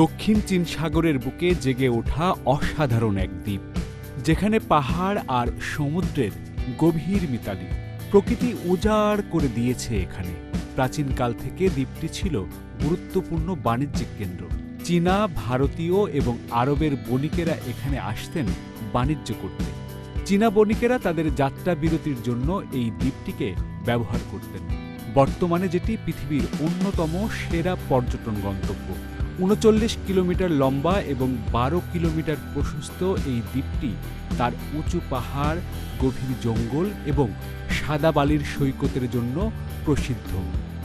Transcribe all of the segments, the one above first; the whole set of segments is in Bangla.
দক্ষিণ চীন সাগরের বুকে জেগে ওঠা অসাধারণ এক দ্বীপ, যেখানে পাহাড় আর সমুদ্রের গভীর মিতালি প্রকৃতি উজাড় করে দিয়েছে এখানে। প্রাচীনকাল থেকে দ্বীপটি ছিল গুরুত্বপূর্ণ বাণিজ্যিক কেন্দ্র। চীনা, ভারতীয় এবং আরবের বণিকেরা এখানে আসতেন বাণিজ্য করতে। চীনা বণিকেরা তাদের যাত্রা বিরতির জন্য এই দ্বীপটিকে ব্যবহার করতেন। বর্তমানে যেটি পৃথিবীর অন্যতম সেরা পর্যটন গন্তব্য। উনচল্লিশ কিলোমিটার লম্বা এবং বারো কিলোমিটার প্রশস্ত এই দ্বীপটি তার উঁচু পাহাড়, গভীর জঙ্গল এবং সাদা বালির সৈকতের জন্য প্রসিদ্ধ।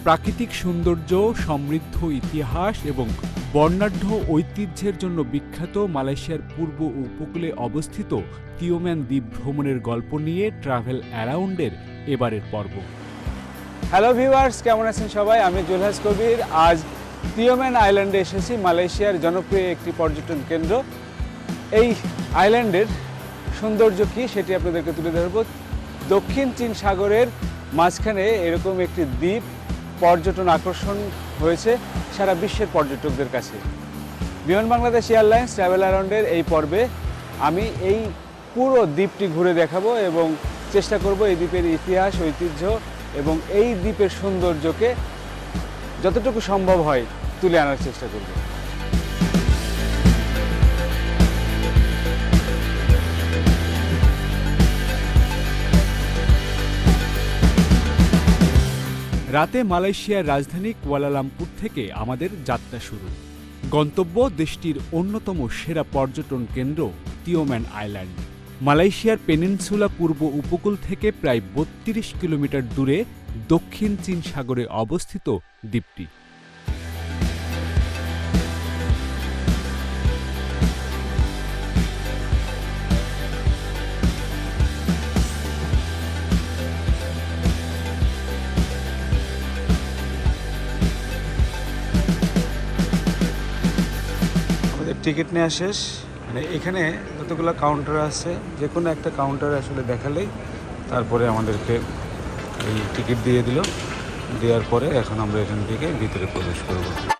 প্রাকৃতিক সৌন্দর্য, সমৃদ্ধ ইতিহাস এবং বর্ণাঢ্য ঐতিহ্যের জন্য বিখ্যাত মালয়েশিয়ার পূর্ব উপকূলে অবস্থিত তিওম্যান দ্বীপ ভ্রমণের গল্প নিয়ে ট্রাভেল অ্যারাউন্ডের এবারের পর্ব। হ্যালো ভিউয়ার্স কেমন আছেন সবাই? আমি জুলহাস কবির। আজ তিওম্যান আইল্যান্ডে এসেছি। মালয়েশিয়ার জনপ্রিয় একটি পর্যটন কেন্দ্র। এই আইল্যান্ডের সৌন্দর্য কী সেটি আপনাদেরকে তুলে ধরব। দক্ষিণ চীন সাগরের মাঝখানে এরকম একটি দ্বীপ পর্যটন আকর্ষণ হয়েছে সারা বিশ্বের পর্যটকদের কাছে। বিমান বাংলাদেশ এয়ারলাইন্স ট্রাভেল অ্যারাউন্ডের এই পর্বে আমি এই পুরো দ্বীপটি ঘুরে দেখাবো এবং চেষ্টা করব এই দ্বীপের ইতিহাস, ঐতিহ্য এবং এই দ্বীপের সৌন্দর্যকে যতটুকু সম্ভব হয় তুলে আনার চেষ্টা করব। রাতে মালয়েশিয়ার রাজধানী কুয়ালালামপুর থেকে আমাদের যাত্রা শুরু। গন্তব্য দেশটির অন্যতম সেরা পর্যটন কেন্দ্র তিওম্যান আইল্যান্ড। মালয়েশিয়ার পেনিনসুলা পূর্ব উপকূল থেকে প্রায় বত্রিশ কিলোমিটার দূরে দক্ষিণ চীন সাগরে অবস্থিত দ্বীপটি টিকিট নেওয়া শেষ। মানে এখানে যতগুলো কাউন্টার আছে যে কোনো একটা কাউন্টার আসলে দেখালেই তারপরে আমাদেরকে এই টিকিট দিয়ে দিল। দেওয়ার পরে এখন আমরা এখান থেকে ভিতরে প্রবেশ করব।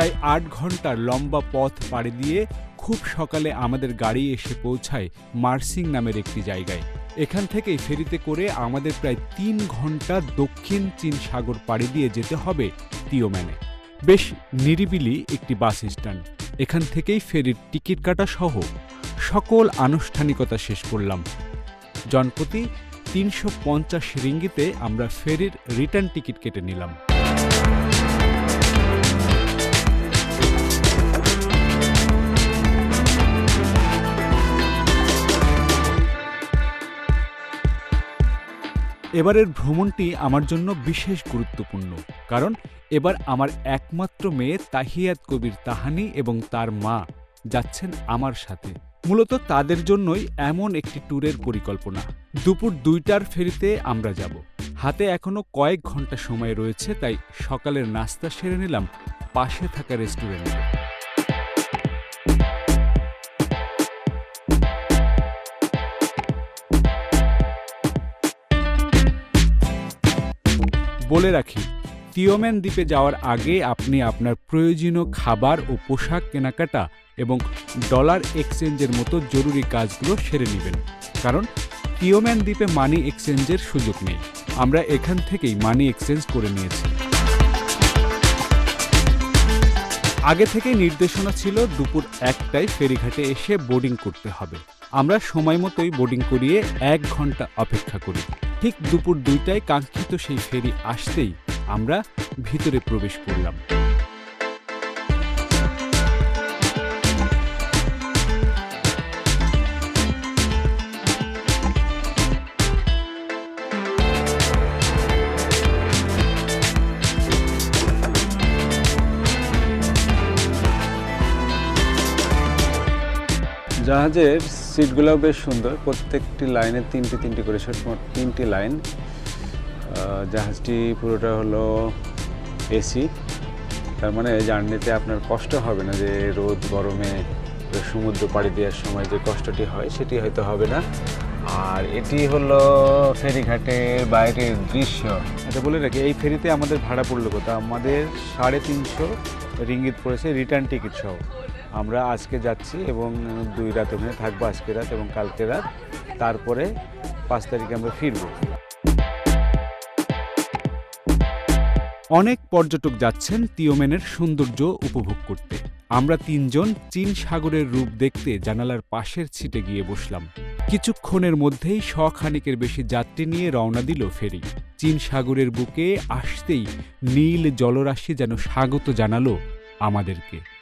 প্রায় আট ঘণ্টার লম্বা পথ পাড়ি দিয়ে খুব সকালে আমাদের গাড়ি এসে পৌঁছায় মার্সিং নামের একটি জায়গায়। এখান থেকেই ফেরিতে করে আমাদের প্রায় তিন ঘণ্টা দক্ষিণ চীন সাগর পাড়ি দিয়ে যেতে হবে তিওম্যানে বেশ নিরিবিলি একটি বাস স্ট্যান্ড। এখান থেকেই ফেরির টিকিট কাটা সহ সকল আনুষ্ঠানিকতা শেষ করলাম। জনপ্রতি তিনশো পঞ্চাশ রিঙ্গিতে আমরা ফেরির রিটার্ন টিকিট কেটে নিলাম। এবারের ভ্রমণটি আমার জন্য বিশেষ গুরুত্বপূর্ণ, কারণ এবার আমার একমাত্র মেয়ে তাহিয়াত কবির তাহানি এবং তার মা যাচ্ছেন আমার সাথে। মূলত তাদের জন্যই এমন একটি ট্যুরের পরিকল্পনা। দুপুর দুইটার ফেরিতে আমরা যাব। হাতে এখনও কয়েক ঘণ্টা সময় রয়েছে, তাই সকালের নাস্তা সেরে নিলাম পাশে থাকা রেস্টুরেন্টে। বলে রাখি তিওম্যান দ্বীপে যাওয়ার আগে আপনি আপনার প্রয়োজনীয় খাবার ও পোশাক কেনাকাটা এবং ডলার এক্সচেঞ্জের মতো জরুরি কাজগুলো সেরে নেবেন। কারণ তিওম্যান দ্বীপে মানি এক্সচেঞ্জের সুযোগ নেই। আমরা এখান থেকেই মানি এক্সচেঞ্জ করে নিয়েছি। আগে থেকেই নির্দেশনা ছিল দুপুর একটায় ফেরিঘাটে এসে বোর্ডিং করতে হবে। আমরা সময় মতোই বোর্ডিং করিয়ে এক ঘণ্টা অপেক্ষা করি। ঠিক দুপুর দুইটায় কাঙ্ক্ষিত সেই ফেরি আসতেই আমরা ভিতরে প্রবেশ করলাম। জাহাজের সিটগুলোও বেশ সুন্দর। প্রত্যেকটি লাইনে তিনটি তিনটি করে মোট তিনটি লাইন। জাহাজটি পুরোটা হলো এসি। তার মানে জার্নিতে আপনার কষ্ট হবে না যে রোদ, গরমে সমুদ্র পাড়ি দেওয়ার সময় যে কষ্টটি হয়, সেটি হয়তো হবে না। আর এটি হলো ফেরিঘাটের বাইরের দৃশ্য। এটা বলে রাখি, এই ফেরিতে আমাদের ভাড়া পড়ল কত আমাদের সাড়ে তিনশো রিঙ্গিত পড়েছে রিটার্ন টিকিট সহ। আমরা আজকে যাচ্ছি এবং দুই রাত ওখানে থাকব আজকে রাত এবং কালকে রাত। তারপরে পাঁচ তারিখে আমরা ফিরবো। অনেক পর্যটক যাচ্ছেন তিওমেনের সৌন্দর্য উপভোগ করতে। আমরা তিনজন চীন সাগরের রূপ দেখতে জানালার পাশের ছিটে গিয়ে বসলাম। কিছুক্ষণের মধ্যেই শখানিকের বেশি যাত্রী নিয়ে রওনা দিল ফেরি। চীন সাগরের বুকে আসতেই নীল জলরাশি যেন স্বাগত জানালো আমাদেরকে।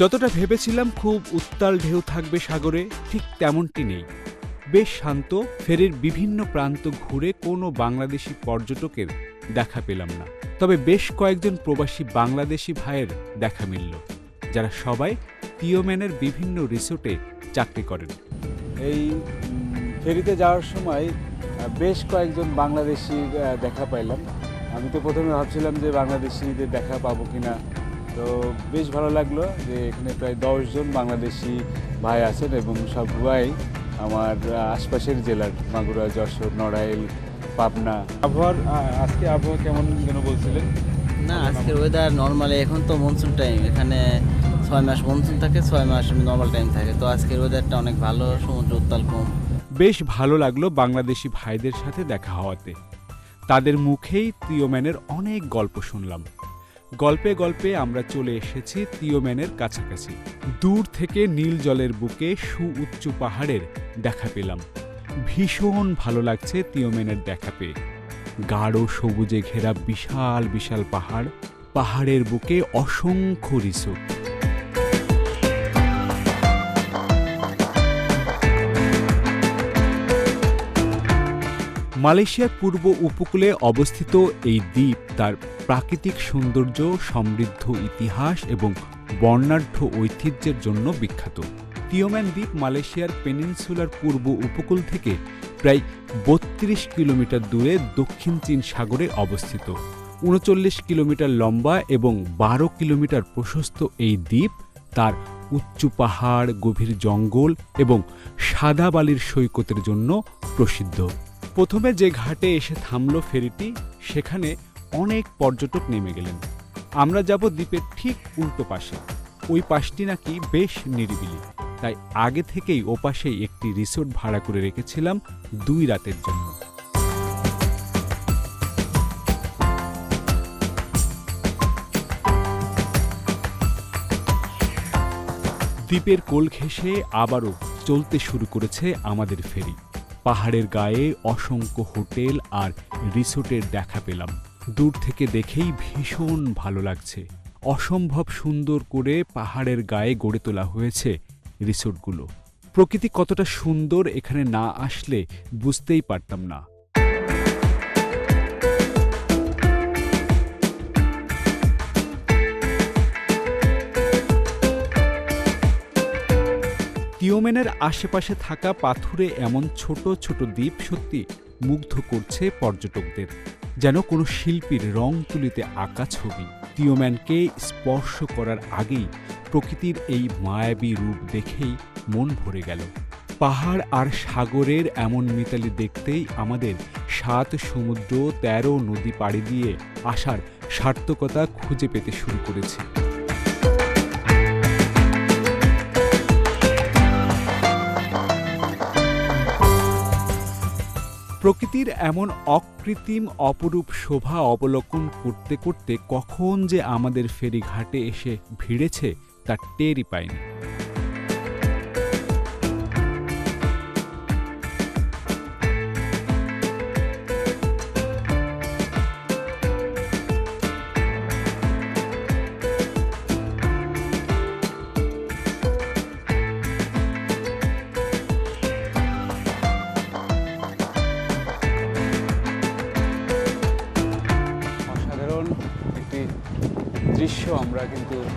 যতটা ভেবেছিলাম খুব উত্তাল ঢেউ থাকবে সাগরে, ঠিক তেমনটি নেই। বেশ শান্ত, ফেরির বিভিন্ন প্রান্ত ঘুরে কোনো বাংলাদেশি পর্যটকের দেখা পেলাম না। তবে বেশ কয়েকজন প্রবাসী বাংলাদেশি ভাইয়ের দেখা মিলল, যারা সবাই তিওম্যানের বিভিন্ন রিসোর্টে চাকরি করেন। এই ফেরিতে যাওয়ার সময় বেশ কয়েকজন বাংলাদেশি দেখা পাইলাম। আমি তো প্রথমে ভাবছিলাম যে বাংলাদেশিদের দেখা পাবো কিনা। তো বেশ ভালো লাগল যে এখানে প্রায় দশজন বাংলাদেশি ভাই আছেন এবং সবাই আমার আশপাশের জেলার মাগুরা যশোর নড়াইল পাবনা। আবহাওয়ার আজকে আবহাওয়া কেমন যেন বলছিলেন? না আজকের ওয়েদার নর্মালি এখন তো মনসুন টাইম এখানে ছয় মাস মনসুন থাকে ছয় মাস নর্মাল টাইম থাকে। তো আজকের ওয়েদারটা অনেক ভালো সমুদ্র উত্তাল কম। বেশ ভালো লাগল বাংলাদেশি ভাইদের সাথে দেখা হওয়াতে। তাদের মুখেই তিওম্যানের অনেক গল্প শুনলাম। গল্পে গল্পে আমরা চলে এসেছি তিওম্যানের কাছাকাছি। দূর থেকে নীল জলের বুকে সুউচ্চ পাহাড়ের দেখা পেলাম। ভীষণ ভালো লাগছে তিওম্যানের দেখা পেয়ে। গাঢ় সবুজে ঘেরা বিশাল বিশাল পাহাড়, পাহাড়ের বুকে অসংখ্য রিসোর্ট মালয়েশিয়ার পূর্ব উপকূলে অবস্থিত এই দ্বীপ তার প্রাকৃতিক সৌন্দর্য, সমৃদ্ধ ইতিহাস এবং বর্ণাঢ্য ঐতিহ্যের জন্য বিখ্যাত। তিওম্যান দ্বীপ মালয়েশিয়ার পেনিনসুলার পূর্ব উপকূল থেকে প্রায় বত্রিশ কিলোমিটার দূরে দক্ষিণ চীন সাগরে অবস্থিত। উনচল্লিশ কিলোমিটার লম্বা এবং বারো কিলোমিটার প্রশস্ত এই দ্বীপ তার উঁচু পাহাড়, গভীর জঙ্গল এবং সাদা বালির সৈকতের জন্য প্রসিদ্ধ। প্রথমে যে ঘাটে এসে থামল ফেরিটি, সেখানে অনেক পর্যটক নেমে গেলেন। আমরা যাব দ্বীপের ঠিক উল্টো পাশে। ওই পাশটি নাকি বেশ নিরিবিলি। তাই আগে থেকেই ওপাশেই একটি রিসোর্ট ভাড়া করে রেখেছিলাম দুই রাতের জন্য। দ্বীপের কোল ঘেঁষে আবারও চলতে শুরু করেছে আমাদের ফেরি। পাহাড়ের গায়ে অসংখ্য হোটেল আর রিসোর্টের দেখা পেলাম। দূর থেকে দেখেই ভীষণ ভালো লাগছে। অসম্ভব সুন্দর করে পাহাড়ের গায়ে গড়ে তোলা হয়েছে রিসোর্টগুলো। প্রকৃতি কতটা সুন্দর এখানে না আসলে বুঝতেই পারতাম না। তিওমেনের আশেপাশে থাকা পাথুরে এমন ছোট ছোট দ্বীপ সত্যি মুগ্ধ করছে পর্যটকদের। যেন কোনো শিল্পীর রং তুলিতে আঁকা ছবি। তিওম্যানকে স্পর্শ করার আগেই প্রকৃতির এই মায়াবী রূপ দেখেই মন ভরে গেল। পাহাড় আর সাগরের এমন মিতালি দেখতেই আমাদের সাত সমুদ্র তেরো নদী পাড়ি দিয়ে আসার সার্থকতা খুঁজে পেতে শুরু করেছে। প্রকৃতির এমন অকৃত্রিম অপরূপ শোভা অবলোকন করতে করতে কখন যে আমাদের ফেরিঘাটে এসে ভিড়েছে, তা টেরই পাইনি।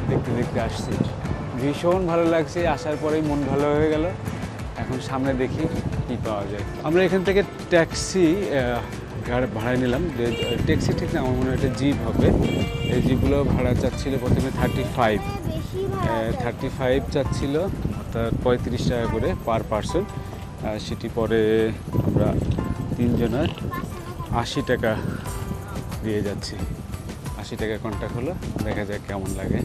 দেখতে দেখতে আসছি। ভীষণ ভালো লাগছে আসার পরেই মন ভালো হয়ে গেল। এখন সামনে দেখি কি পাওয়া যায়। আমরা এখান থেকে ট্যাক্সি ভাড়ায় নিলাম। যে ট্যাক্সি ঠিক না আমার মনে হয় একটা জিপ হবে। এই জিপগুলো ভাড়া চাচ্ছিল প্রথমে থার্টি ফাইভ থার্টি ফাইভ চাচ্ছিল অর্থাৎ পঁয়ত্রিশ টাকা করে পার পার্সন সেটি পরে আমরা তিনজনের আশি টাকা দিয়ে যাচ্ছি। আশি টাকা কন্ট্যাক্ট হলো দেখা যাক কেমন লাগে।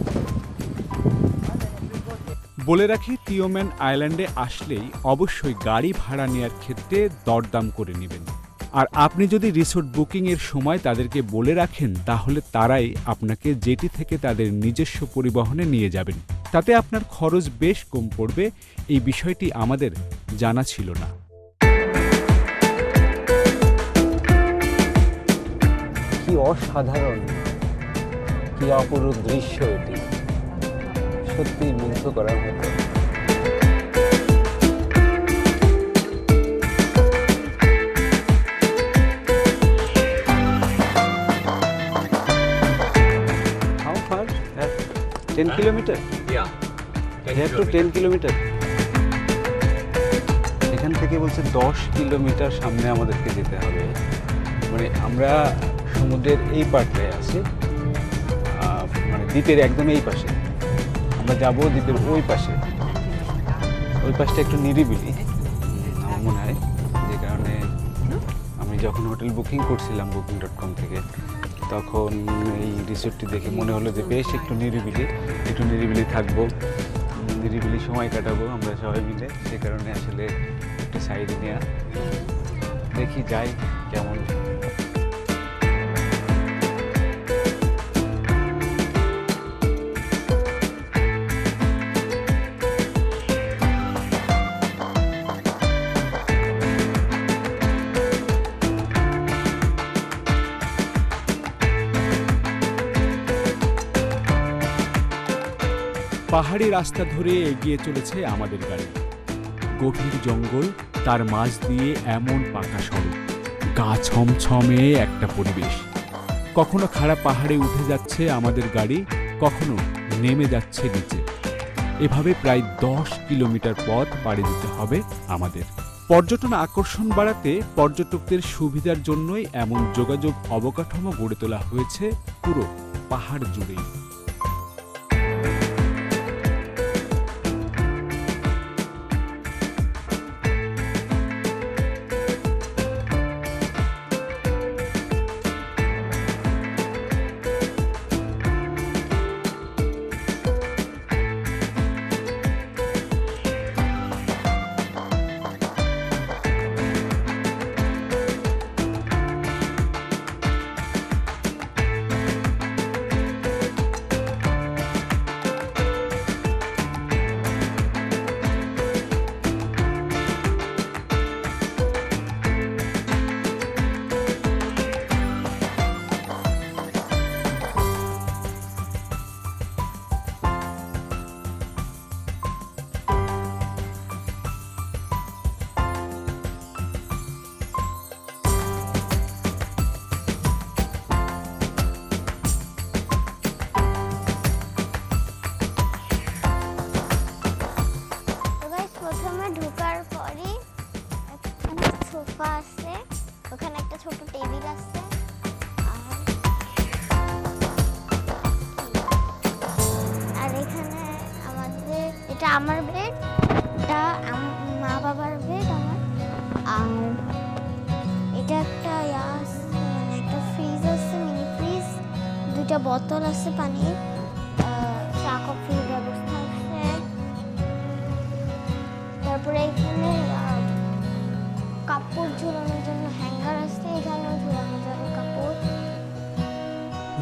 বলে রাখি তিওম্যান আইল্যান্ডে আসলেই অবশ্যই গাড়ি ভাড়া নেওয়ার ক্ষেত্রে দরদাম করে নেবেন। আর আপনি যদি রিসোর্ট বুকিংয়ের সময় তাদেরকে বলে রাখেন তাহলে তারাই আপনাকে জেটি থেকে তাদের নিজস্ব পরিবহনে নিয়ে যাবেন। তাতে আপনার খরচ বেশ কম পড়বে এই বিষয়টি আমাদের জানা ছিল না। কি অসাধারণ। কি অপরূপ দৃশ্য এটি। সত্যি মুগ্ধ করার মতো। How far? Ten kilometre Yeah. Here to ten kilometre এখান থেকে বলছে দশ কিলোমিটার সামনে আমাদেরকে যেতে হবে। মানে আমরা সমুদ্রের এই পার্টে আছি। দ্বীপের একদম এই পাশে। আমরা যাব দ্বীপের ওই পাশে। ওই পাশটা একটু নিরিবিলি। আমার মনে হয়। যে কারণে আমি যখন হোটেল বুকিং করছিলাম বুকিং ডট কম থেকে, তখন এই রিসোর্টটি দেখে মনে হলো যে বেশ একটু নিরিবিলি একটু নিরিবিলি থাকব, নিরিবিলি সময় কাটাবো আমরা সবাই মিলে। সে কারণে আসলে একটু সাইডে নেওয়া দেখি যাই কেমন পাহাড়ি রাস্তা ধরে এগিয়ে চলেছে আমাদের গাড়ি। গভীর জঙ্গল, তার মাঝ দিয়ে এমন পাকা সড়ক, গা ছমছমে একটা পরিবেশ। কখনো খাড়া পাহাড়ে উঠে যাচ্ছে আমাদের গাড়ি, কখনো নেমে যাচ্ছে নিচে। এভাবে প্রায় দশ কিলোমিটার পথ পাড়ি দিতে হবে আমাদের। পর্যটন আকর্ষণ বাড়াতে পর্যটকদের সুবিধার জন্যই এমন যোগাযোগ অবকাঠামো গড়ে তোলা হয়েছে পুরো পাহাড় জুড়েই। বোতল আছে পানির চা, কফির ব্যবস্থা আছে। তারপরে এখানে কাপড় ঝোলানোর জন্য হ্যাঙ্গার আছে, এখানেও কাপড়।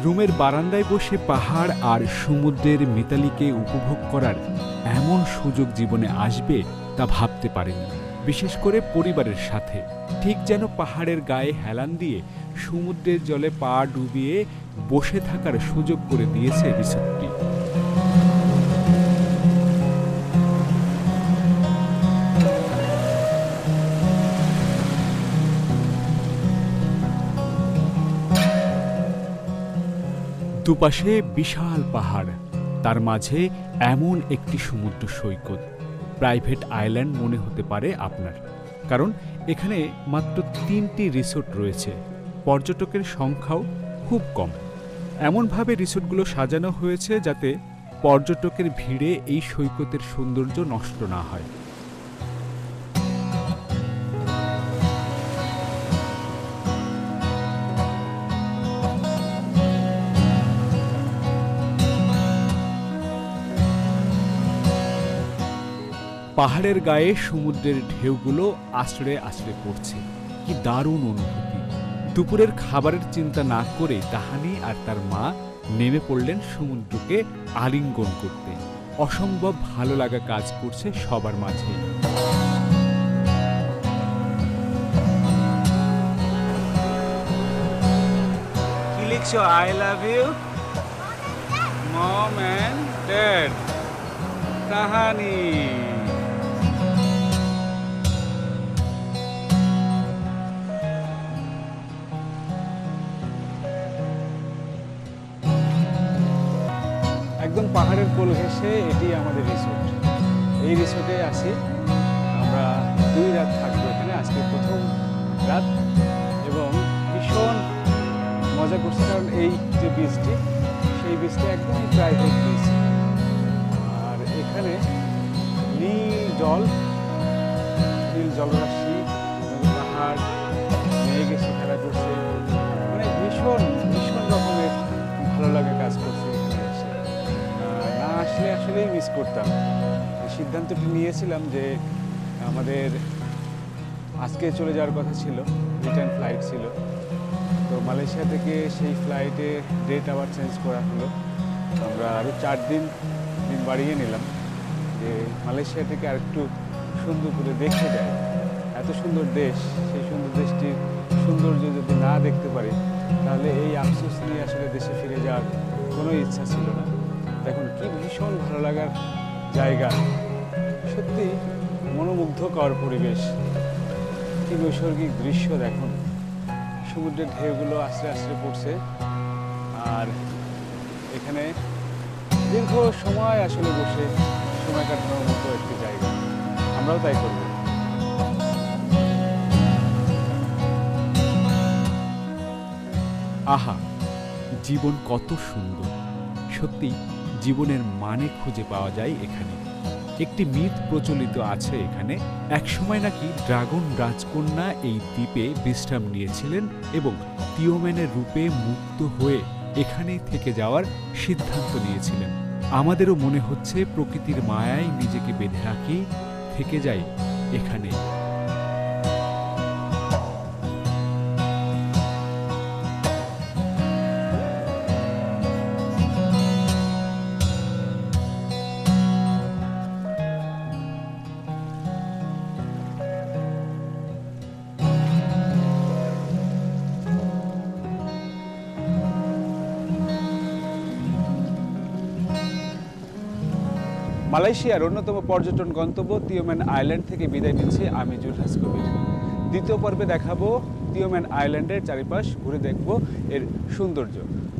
রুমের বারান্দায় বসে পাহাড় আর সমুদ্রের মিতালিকে উপভোগ করার এমন সুযোগ জীবনে আসবে তা ভাবতে পারেনি বিশেষ করে পরিবারের সাথে। ঠিক যেন পাহাড়ের গায়ে হেলান দিয়ে সমুদ্রের জলে পা ডুবিয়ে বসে থাকার সুযোগ করে দিয়েছে রিসোর্টটি দুপাশে বিশাল পাহাড়, তার মাঝে এমন একটি সমুদ্র সৈকত। প্রাইভেট আইল্যান্ড মনে হতে পারে আপনার, কারণ এখানে মাত্র তিনটি রিসোর্ট রয়েছে। পর্যটকের সংখ্যাও খুব কম। এমনভাবে রিসোর্টগুলো সাজানো হয়েছে যাতে পর্যটকের ভিড়ে এই সৈকতের সৌন্দর্য নষ্ট না হয়। পাহাড়ের গায়ে সমুদ্রের ঢেউগুলো আছড়ে আছড়ে পড়ছে। কি দারুণ অনুভূতি। দুপুরের খাবারের চিন্তা না করে তাহানি আর তার মা নেমে পড়লেন সমুদ্রকে আলিঙ্গন করতে। অসম্ভব ভালো লাগা কাজ করছে সবার মাঝে। লিখছো? আই লাভ ইউ কোল এটি আমাদের রিসোর্ট এই রিসোর্টে আসি আমরা দুই রাত থাকব এখানে, আজকে প্রথম রাত। এবং ভীষণ মজা করছি, কারণ এই যে বীজটি সেই বীজটি একদমই প্রাইভেট বীজ আর এখানে নীল জল, নীল জলরাশি পাহাড়। আসলে আসলেই মিস করতাম। সিদ্ধান্তটি নিয়েছিলাম যে আমাদের আজকে চলে যাওয়ার কথা ছিল রিটার্ন ফ্লাইট ছিল। তো মালয়েশিয়া থেকে সেই ফ্লাইটে ডেট আবার চেঞ্জ করা হলো। আমরা আরও চার দিন দিন বাড়িয়ে নিলাম যে মালয়েশিয়া থেকে আরেকটু সুন্দর করে দেখে যায় এত সুন্দর দেশ, সেই সুন্দর দেশটির সৌন্দর্য যদি না দেখতে পারি, তাহলে এই আফসোস নিয়ে আসলে দেশে ভীষণ ভালো লাগার জায়গা। সত্যি মনোমুগ্ধকর পরিবেশ। কি নৈসর্গিক দৃশ্য দেখুন। সমুদ্রের ঢেউগুলো আস্তে আস্তে পড়ছে। আর এখানে দীর্ঘ সময় আসলে বসে সময় কাটানোর মতো একটি জায়গা। আমরাও তাই করব। আহা, জীবন কত সুন্দর। সত্যি জীবনের মানে খুঁজে পাওয়া যায় এখানে। একটি মিথ প্রচলিত আছে এখানে। একসময় নাকি ড্রাগন রাজকন্যা এই দ্বীপে বিশ্রাম নিয়েছিলেন এবং তিওম্যানের রূপে মুক্ত হয়ে এখানেই থেকে যাওয়ার সিদ্ধান্ত নিয়েছিলেন। আমাদেরও মনে হচ্ছে প্রকৃতির মায়ায় নিজেকে বেঁধে রাখি, থেকে যাই এখানেই। মালয়েশিয়ার অন্যতম পর্যটন গন্তব্য তিওম্যান আইল্যান্ড থেকে বিদায় নিচ্ছে আমি জুলহাস কবির দ্বিতীয় পর্বে দেখাবো তিওম্যান আইল্যান্ডের চারিপাশ, ঘুরে দেখব এর সৌন্দর্য।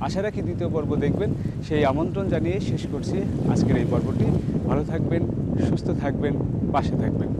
আশা রাখি দ্বিতীয় পর্ব দেখবেন। সেই আমন্ত্রণ জানিয়ে শেষ করছি আজকের এই পর্বটি। ভালো থাকবেন, সুস্থ থাকবেন, পাশে থাকবেন।